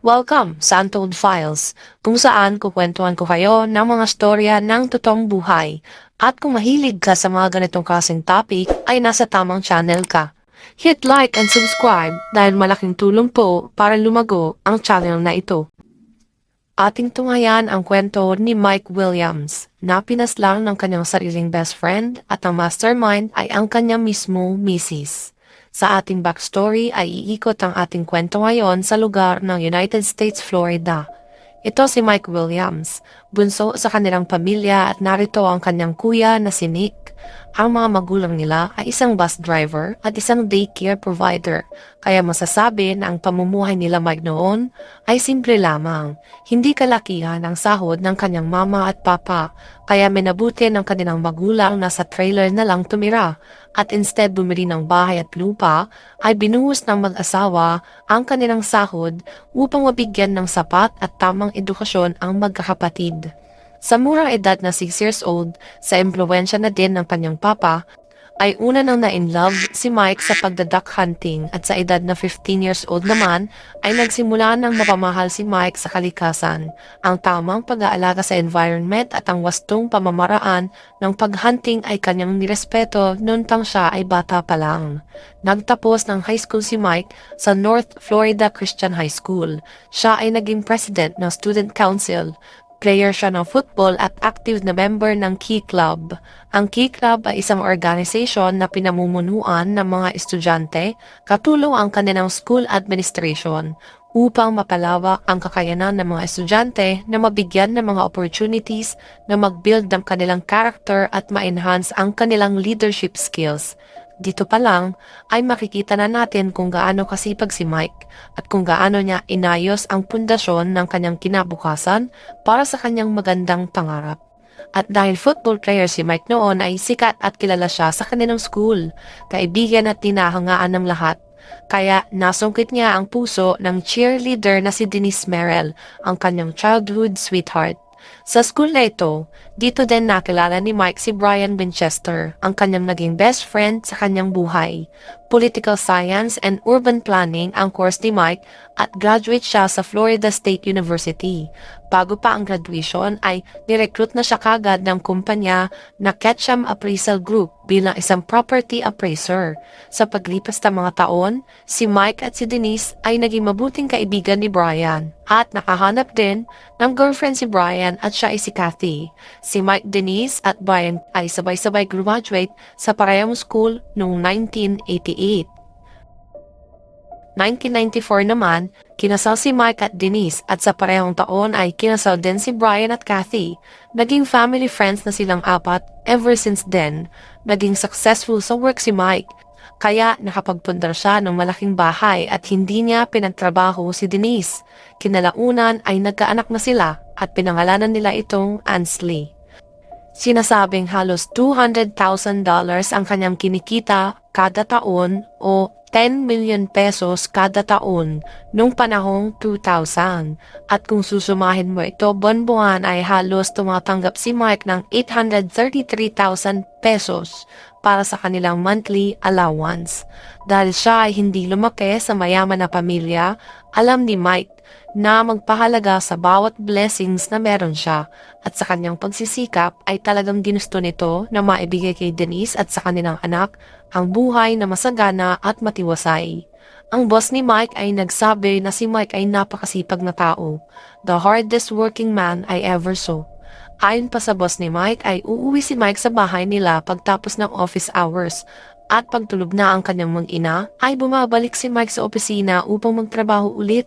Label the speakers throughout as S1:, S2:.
S1: Welcome sa Untold Files, kung saan kukwentuhan ko kayo ng mga storya ng totoong buhay. At kung mahilig ka sa mga ganitong kasing topic, ay nasa tamang channel ka. Hit like and subscribe dahil malaking tulong po para lumago ang channel na ito. Ating tungayan ang kwento ni Mike Williams na pinaslang ng kanyang sariling best friend at ang mastermind ay ang kanyang mismo misis. Sa ating backstory ay iikot ang ating kwento ngayon sa lugar ng United States, Florida. Ito si Mike Williams, bunso sa kanilang pamilya at narito ang kanyang kuya na si Nick. Ang mga magulang nila ay isang bus driver at isang daycare provider, kaya masasabi na ang pamumuhay nila Mike noon ay simple lamang. Hindi kalakihan ang sahod ng kanyang mama at papa, kaya minabuti ng kanilang magulang na sa trailer na lang tumira at instead bumili ng bahay at lupa ay binuhos ng mag-asawa ang kanilang sahod upang mabigyan ng sapat at tamang edukasyon ang magkakapatid. Sa murang edad na 6 years old, sa impluensya na din ng kanyang papa, ay una nang na-in-love si Mike sa pagdaduck hunting at sa edad na 15 years old naman ay nagsimula ng mapamahal si Mike sa kalikasan, ang tamang pag-aalaga sa environment at ang wastong pamamaraan ng paghunting ay kanyang nirespeto noon pang siya ay bata pa lang. Nagtapos ng high school si Mike sa North Florida Christian High School. Siya ay naging president ng student council, Player siya ng football at active na member ng Key Club. Ang Key Club ay isang organization na pinamumunuan ng mga estudyante, katulong ang kanilang school administration, upang mapalawak ang kakayanan ng mga estudyante na mabigyan ng mga opportunities na mag-build ng kanilang character at ma-enhance ang kanilang leadership skills. Dito pa lang ay makikita na natin kung gaano kasipag si Mike at kung gaano niya inayos ang pundasyon ng kanyang kinabukasan para sa kanyang magandang pangarap. At dahil football player si Mike noon ay sikat at kilala siya sa kanilang school, kaibigan at tinahangaan ng lahat. Kaya nasungkit niya ang puso ng cheerleader na si Denise Merrill, ang kanyang childhood sweetheart. Sa school na ito, dito din nakilala ni Mike si Brian Winchester, ang kanyang naging best friend sa kanyang buhay. Political Science and Urban Planning ang course ni Mike at graduate siya sa Florida State University. Bago pa ang graduation ay nirecruit na siya kagad ng kumpanya na Ketchum Appraisal Group bilang isang property appraiser. Sa paglipas ng mga taon, si Mike at si Denise ay naging mabuting kaibigan ni Brian at nakahanap din ng girlfriend si Brian at siya ay si Kathy. Si Mike Denise at Brian ay sabay-sabay graduate sa parehong school noong 1988. 1994 naman, kinasal si Mike at Denise at sa parehong taon ay kinasal din si Brian at Kathy. Naging family friends na silang apat ever since then. Naging successful sa work si Mike. Kaya nakapagpundar siya ng malaking bahay at hindi niya pinagtrabaho si Denise. Kinalaunan ay nagkaanak na sila at pinangalanan nila itong Ansley. Sinasabing halos $200,000 ang kanyang kinikita kada taon o 10 million pesos kada taon nung panahong 2000. At kung susumahin mo ito, buwan-buwan ay halos tumatanggap si Mike ng 833,000 pesos para sa kanilang monthly allowance. Dahil siya ay hindi lumaki sa mayaman na pamilya, alam ni Mike na magpahalaga sa bawat blessings na meron siya at sa kanyang pagsisikap ay talagang ginusto nito na maibigay kay Denise at sa kanilang anak ang buhay na masagana at matiwasay. Ang boss ni Mike ay nagsabi na si Mike ay napakasipag na tao. The hardest working man I ever saw. Ayon pa sa boss ni Mike ay uuwi si Mike sa bahay nila pagtapos ng office hours at pagtulog na ang kanyang mag-ina ay bumabalik si Mike sa opisina upang magtrabaho ulit.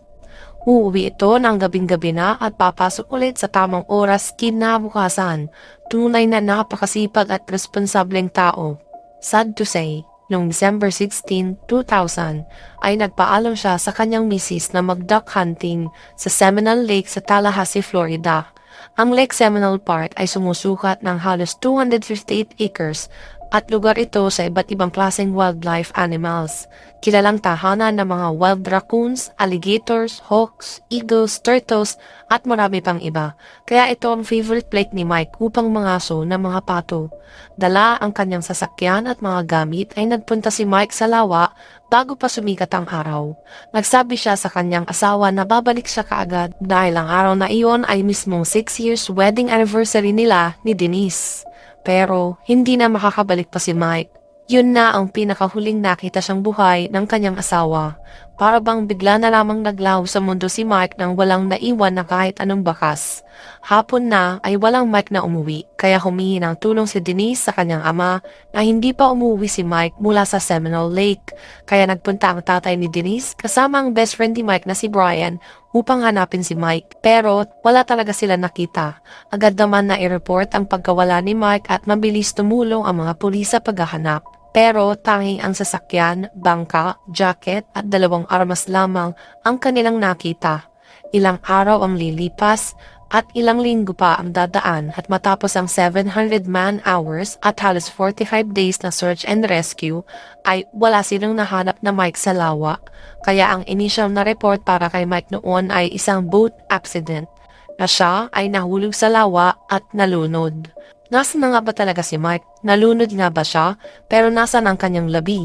S1: Uuwi ito ng gabing-gabi na at papasok ulit sa tamang oras kinabukasan. Tunay na napakasipag at responsableng tao. Sad to say, noong December 16, 2000, ay nagpaalam siya sa kanyang misis na mag-duck hunting sa Seminole Lake sa Tallahassee, Florida. Ang Lake Seminole Park ay sumusukat ng halos 258 acres at lugar ito sa iba't ibang klaseng wildlife animals. Kilalang tahanan ng mga wild raccoons, alligators, hawks, eagles, turtles, at marami pang iba. Kaya ito ang favorite plate ni Mike upang mangaso ng mga pato. Dala ang kanyang sasakyan at mga gamit ay nagpunta si Mike sa lawa bago pa sumikat ang araw. Nagsabi siya sa kanyang asawa na babalik siya kaagad dahil ang araw na iyon ay mismong 6 years wedding anniversary nila ni Denise. Pero hindi na makakabalik pa si Mike. Yun na ang pinakahuling nakita siyang buhay ng kanyang asawa. Para bang bigla na lamang naglaho sa mundo si Mike nang walang naiwan na kahit anong bakas. Hapon na ay walang Mike na umuwi, kaya humingi ng tulong si Denise sa kanyang ama na hindi pa umuwi si Mike mula sa Seminole Lake. Kaya nagpunta ang tatay ni Denise kasama ang best friend ni Mike na si Brian upang hanapin si Mike. Pero wala talaga sila nakita. Agad naman na i-report ang pagkawala ni Mike at mabilis tumulong ang mga pulis sa paghahanap. Pero tanging ang sasakyan, bangka, jacket at dalawang armas lamang ang kanilang nakita. Ilang araw ang lilipas at ilang linggo pa ang dadaan at matapos ang 700 man hours at halos 45 days na search and rescue ay wala silang nahanap na Mike sa lawa. Kaya ang initial na report para kay Mike noon ay isang boat accident na siya ay nahulog sa lawa at nalunod. Nasaan na nga ba talaga si Mike? Nalunod nga ba siya? Pero nasaan ang kanyang labi?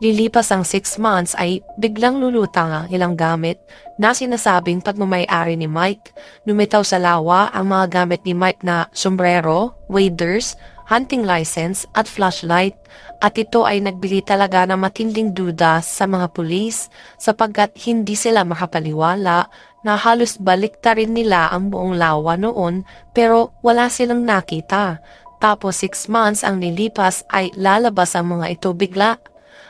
S1: Lilipas ang 6 months ay biglang lulutang ang ilang gamit na sinasabing pagmamayari ni Mike. Lumitaw sa lawa ang mga gamit ni Mike na sombrero, waders, hunting license at flashlight at ito ay nagbili talaga ng matinding duda sa mga pulis sapagkat hindi sila makapaliwala na halos baliktarin nila ang buong lawa noon pero wala silang nakita. Tapos 6 months ang nilipas ay lalabas ang mga ito bigla.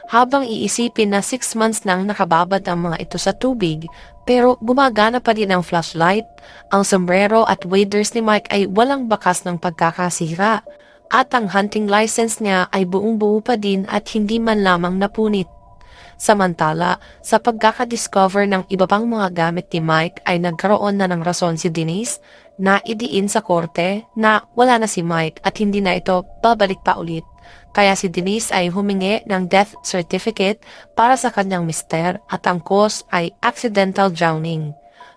S1: Habang iisipin na 6 months nang nakababad ang mga ito sa tubig, pero gumagana pa din ang flashlight, ang sombrero at waders ni Mike ay walang bakas ng pagkakasira at ang hunting license niya ay buong buo pa din at hindi man lamang napunit. Samantala, sa pagkakadiscover ng iba pang mga gamit ni Mike ay nagkaroon na ng rason si Denise na idiin sa korte na wala na si Mike at hindi na ito babalik pa ulit. Kaya si Denise ay humingi ng death certificate para sa kanyang mister at ang cause ay accidental drowning.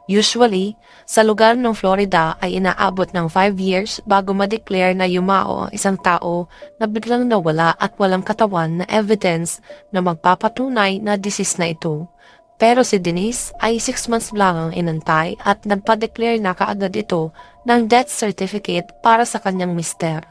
S1: Usually, sa lugar ng Florida ay inaabot ng 5 years bago ma-declare na yumao ang isang tao na biglang nawala at walang katawan na evidence na magpapatunay na disease na ito. Pero si Denise ay 6 months lang ang inantay at nagpa-declare na kaagad ito ng death certificate para sa kanyang mister.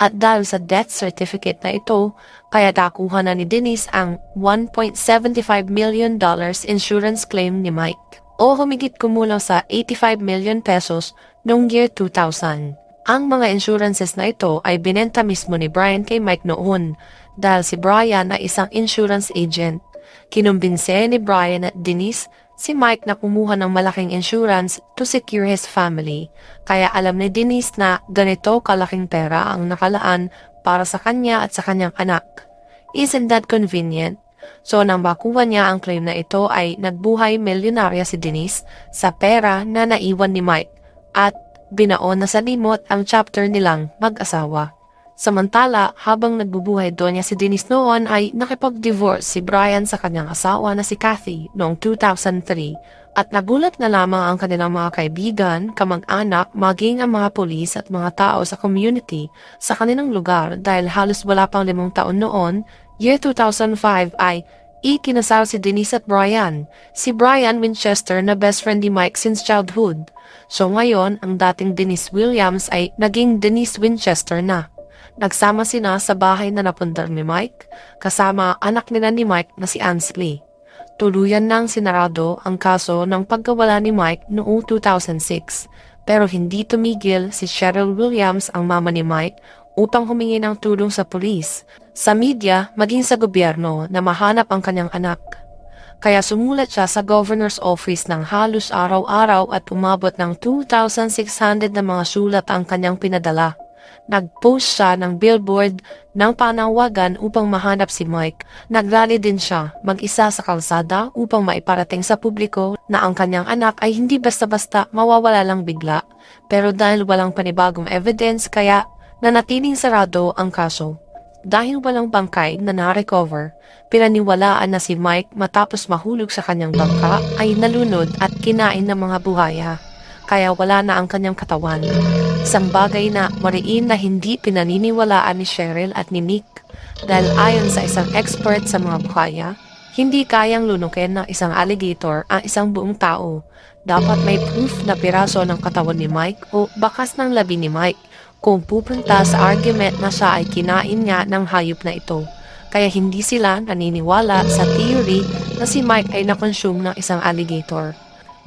S1: At dahil sa death certificate na ito, kaya nakuha na ni Denise ang $1.75 million insurance claim ni Mike o humigit kumulang sa 85 million pesos noong year 2000. Ang mga insurances na ito ay binenta mismo ni Brian kay Mike noon dahil si Brian ay isang insurance agent. Kinumbinse ni Brian at Denise si Mike na kumuha ng malaking insurance to secure his family. Kaya alam ni Denise na ganito kalaking pera ang nakalaan para sa kanya at sa kanyang anak. Isn't that convenient? So nang makuha niya ang claim na ito ay nagbuhay milyonarya si Denise sa pera na naiwan ni Mike at binaon na sa limot ang chapter nilang mag-asawa. Samantala, habang nagbubuhay doon niya si Denise noon ay nakipag-divorce si Brian sa kanyang asawa na si Kathy noong 2003 at nagulat na lamang ang kanilang mga kaibigan, kamag-anak, maging ang mga polis at mga tao sa community sa kanilang lugar dahil halos wala pang limang taon noon Year 2005 ay ikinasal si Denise at Brian, si Brian Winchester na best friend ni Mike since childhood. So ngayon, ang dating Denise Williams ay naging Denise Winchester na. Nagsama sina sa bahay na napunta ni Mike, kasama anak nila ni Mike na si Ansley. Tuluyan nang sinarado ang kaso ng pagkawala ni Mike noong 2006, pero hindi tumigil si Cheryl Williams ang mama ni Mike upang humingi ng tulong sa pulis, sa media, maging sa gobyerno na mahanap ang kanyang anak. Kaya sumulat siya sa governor's office ng halos araw-araw at umabot ng 2,600 na mga sulat ang kanyang pinadala. Nag-post siya ng billboard ng panawagan upang mahanap si Mike. Nagrally din siya mag-isa sa kalsada upang maiparating sa publiko na ang kanyang anak ay hindi basta-basta mawawala lang bigla. Pero dahil walang panibagong evidence kaya nanatiling sarado ang kaso. Dahil walang bangkay na na-recover, pinaniwalaan na si Mike matapos mahulog sa kanyang bangka ay nalunod at kinain ng mga buhaya, kaya wala na ang kanyang katawan. Isang bagay na mariin na hindi pinaniniwalaan ni Cheryl at ni Nick dahil ayon sa isang expert sa mga buhaya, Hindi kayang lunukin ng isang alligator ang isang buong tao. Dapat may proof na piraso ng katawan ni Mike o bakas ng labi ni Mike kung pupunta sa argument na siya ay kinain nga ng hayop na ito. Kaya hindi sila naniniwala sa theory na si Mike ay nakonsume ng isang alligator.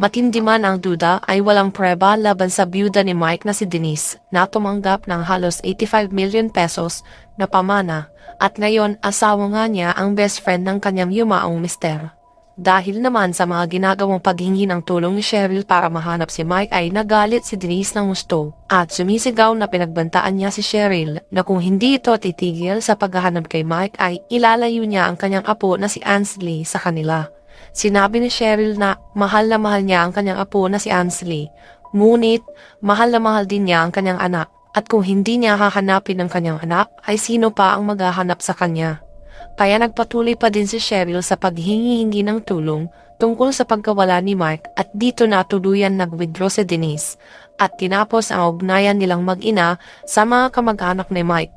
S1: Matindi man ang duda ay walang preba laban sa byuda ni Mike na si Denise na tumanggap ng halos 85 million pesos na pamana at ngayon asawa nga niya ang best friend ng kanyang yumaong mister. Dahil naman sa mga ginagawang paghingi ng tulong ni Cheryl para mahanap si Mike ay nagalit si Denise ng gusto at sumisigaw na pinagbantaan niya si Cheryl na kung hindi ito titigil sa paghahanap kay Mike ay ilalayo niya ang kanyang apo na si Ansley sa kanila. Sinabi ni Cheryl na mahal na mahal niya ang kanyang apo na si Ansley. Ngunit, mahal na mahal din niya ang kanyang anak. At kung hindi niya hahanapin ang kanyang anak, ay sino pa ang maghahanap sa kanya? Kaya nagpatuloy pa din si Cheryl sa paghingi-hingi ng tulong tungkol sa pagkawala ni Mark at dito na tuluyan nag-withdraw si Denise at tinapos ang ugnayan nilang mag-ina sa mga kamag-anak ni Mike.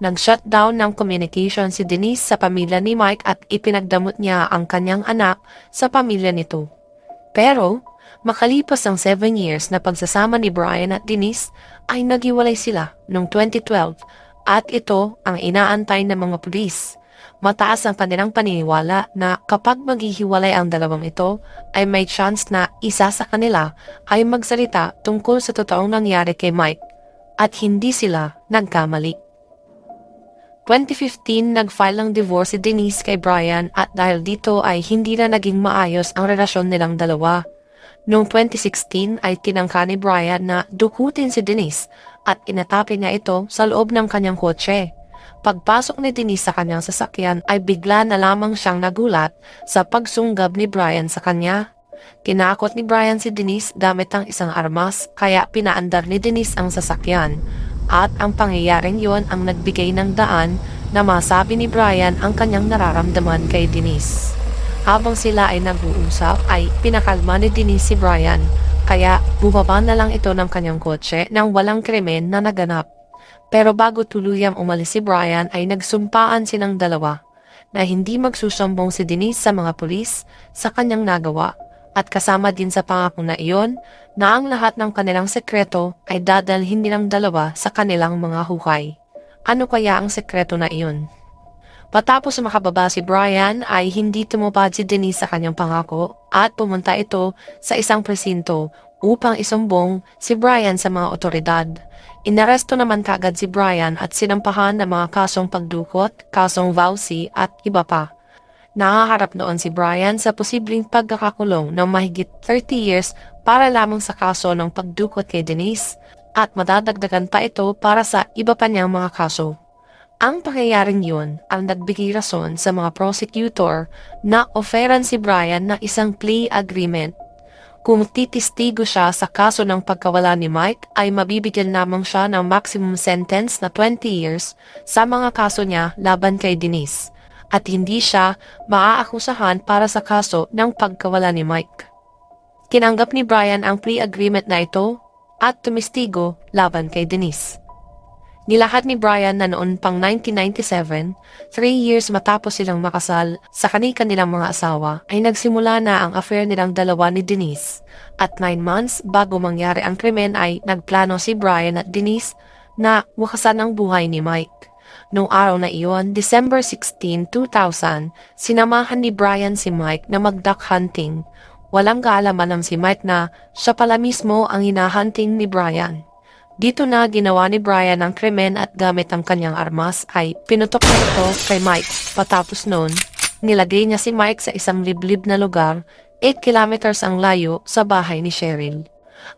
S1: Nag-shutdown ng communication si Denise sa pamilya ni Mike at ipinagdamot niya ang kanyang anak sa pamilya nito. Pero, makalipas ang 7 years na pagsasama ni Brian at Denise, ay naghiwalay sila noong 2012 at ito ang inaantay ng mga pulis. Mataas ang kanilang paniniwala na kapag maghihiwalay ang dalawang ito, ay may chance na isa sa kanila ay magsalita tungkol sa totoong nangyari kay Mike at hindi sila nagkamali. 2015 nag-file ng divorce si Denise kay Brian at dahil dito ay hindi na naging maayos ang relasyon nilang dalawa. Noong 2016 ay tinangka ni Brian na dukutin si Denise at inatake niya ito sa loob ng kanyang kotse. Pagpasok ni Denise sa kanyang sasakyan ay bigla na lamang siyang nagulat sa pagsunggab ni Brian sa kanya. Kinakot ni Brian si Denise gamit ang isang armas kaya pinaandar ni Denise ang sasakyan. At ang pangyayaring yon ang nagbigay ng daan na masabi ni Brian ang kanyang nararamdaman kay Denise. Habang sila ay nag-uusap ay pinakalma ni Denise si Brian kaya bumaba na lang ito ng kanyang kotse nang walang krimen na naganap. Pero bago tuluyang umalis si Brian ay nagsumpaan silang dalawa na hindi magsusumbong si Denise sa mga pulis sa kanyang nagawa at kasama din sa pangako na iyon na ang lahat ng kanilang sekreto ay dadalhin nilang dalawa sa kanilang mga hukay. Ano kaya ang sekreto na iyon? Patapos makababa si Brian ay hindi tumupad si Denise sa kanyang pangako at pumunta ito sa isang presinto upang isumbong si Brian sa mga otoridad. Inaresto naman kagad si Brian at sinampahan ng mga kasong pagdukot, kasong vowsy at iba pa. Nakaharap noon si Brian sa posibleng pagkakakulong ng mahigit 30 years para lamang sa kaso ng pagdukot kay Denise at madadagdagan pa ito para sa iba pa niyang mga kaso. Ang pangyayaring yun ang nagbigay rason sa mga prosecutor na oferan si Brian ng isang plea agreement. Kung titistigo siya sa kaso ng pagkawala ni Mike ay mabibigyan lamang siya ng maximum sentence na 20 years sa mga kaso niya laban kay Denise at hindi siya maaakusahan para sa kaso ng pagkawala ni Mike. Tinanggap ni Brian ang plea agreement na ito at tumistigo laban kay Denise. Nilahat ni Brian na noon pang 1997, three years matapos silang makasal sa kani-kanilang mga asawa, ay nagsimula na ang affair nilang dalawa ni Denise. At nine months bago mangyari ang krimen ay nagplano si Brian at Denise na wakasan ang buhay ni Mike. Noong araw na iyon, December 16, 2000, sinamahan ni Brian si Mike na mag-duck hunting. Walang kaalaman ng si Mike na siya pala mismo ang hinahunting ni Brian. Dito na ginawa ni Brian ang krimen at gamit ang kanyang armas ay pinutok niya ito kay Mike. Patapos noon, nilagay niya si Mike sa isang liblib na lugar 8 kilometers ang layo sa bahay ni Cheryl.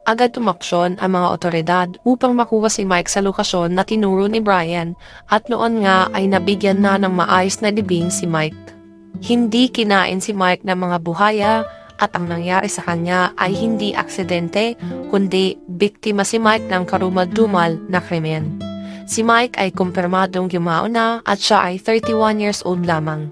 S1: Agad tumaksyon ang mga otoridad upang makuha si Mike sa lokasyon na tinuro ni Brian at noon nga ay nabigyan na ng maayos na libing si Mike. Hindi kinain si Mike ng mga buhaya at ang nangyari sa kanya ay hindi aksidente kundi biktima si Mike ng karumal-dumal na krimen. Si Mike ay kumpirmadong yumao na at siya ay 31 years old lamang.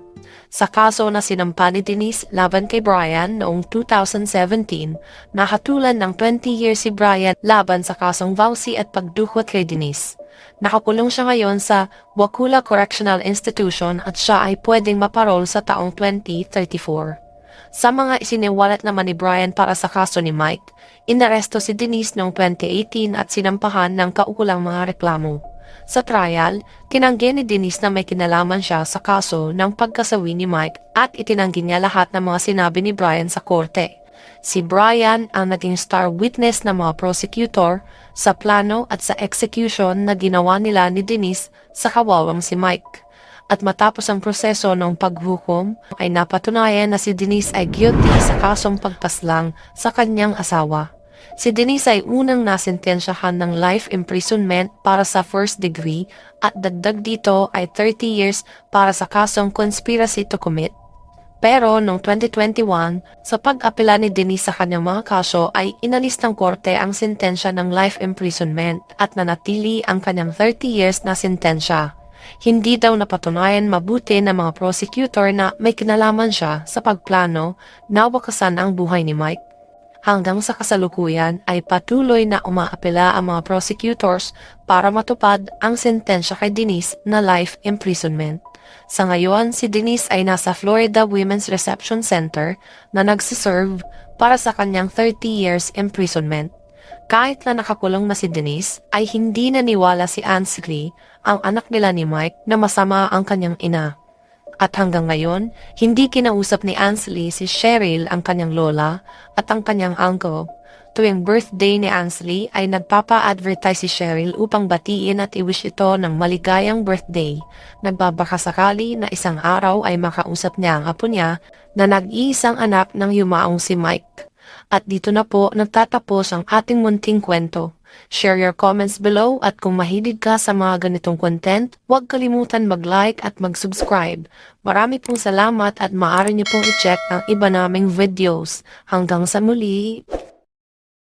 S1: Sa kaso na sinampa ni Denise laban kay Brian noong 2017, nakatulan ng 20 years si Brian laban sa kasong vowsy at pagdukot kay Denise. Nakakulong siya ngayon sa Wakula Correctional Institution at siya ay pwedeng maparol sa taong 2034. Sa mga isiniwalat naman ni Brian para sa kaso ni Mike, inaresto si Denise noong 2018 at sinampahan ng kaukulang mga reklamo. Sa trial, tinanggi ni Denise na may kinalaman siya sa kaso ng pagkasawi ni Mike at itinanggi niya lahat ng mga sinabi ni Brian sa korte. Si Brian ang naging star witness ng mga prosecutor sa plano at sa execution na ginawa nila ni Denise sa kawawang si Mike. At matapos ang proseso ng paghukom, ay napatunayan na si Denise ay guilty sa kasong pagpaslang sa kanyang asawa. Si Denise ay unang nasentensyahan ng life imprisonment para sa first degree at dagdag dito ay 30 years para sa kasong conspiracy to commit. Pero noong 2021, sa pag-apela ni Denise sa kanyang mga kaso ay inalis ng korte ang sentensya ng life imprisonment at nanatili ang kanyang 30 years na sentensya. Hindi daw napatunayan mabuti ng mga prosecutor na may kinalaman siya sa pagplano na wakasan ang buhay ni Mike. Hanggang sa kasalukuyan ay patuloy na umaapela ang mga prosecutors para matupad ang sentensya kay Denise na life imprisonment. Sa ngayon, si Denise ay nasa Florida Women's Reception Center na nagsiserve para sa kanyang 30 years imprisonment. Kahit na nakakulong na si Denise, ay hindi naniwala si Ansley, ang anak nila ni Mike, na masama ang kanyang ina. At hanggang ngayon, hindi kinausap ni Ansley si Cheryl ang kanyang lola at ang kanyang uncle. Tuwing birthday ni Ansley ay nagpapa-advertise si Cheryl upang batiin at i-wish ito ng maligayang birthday. Nagbabakasakali na isang araw ay makausap niya ang apo niya na nag-iisang anak ng yumaong si Mike. At dito na po nagtatapos ang ating munting kwento. Share your comments below at kung mahilig ka sa mga ganitong content, huwag kalimutan mag-like at mag-subscribe. Marami pong salamat at maaari niyo pong i-check ang iba naming videos. Hanggang sa muli,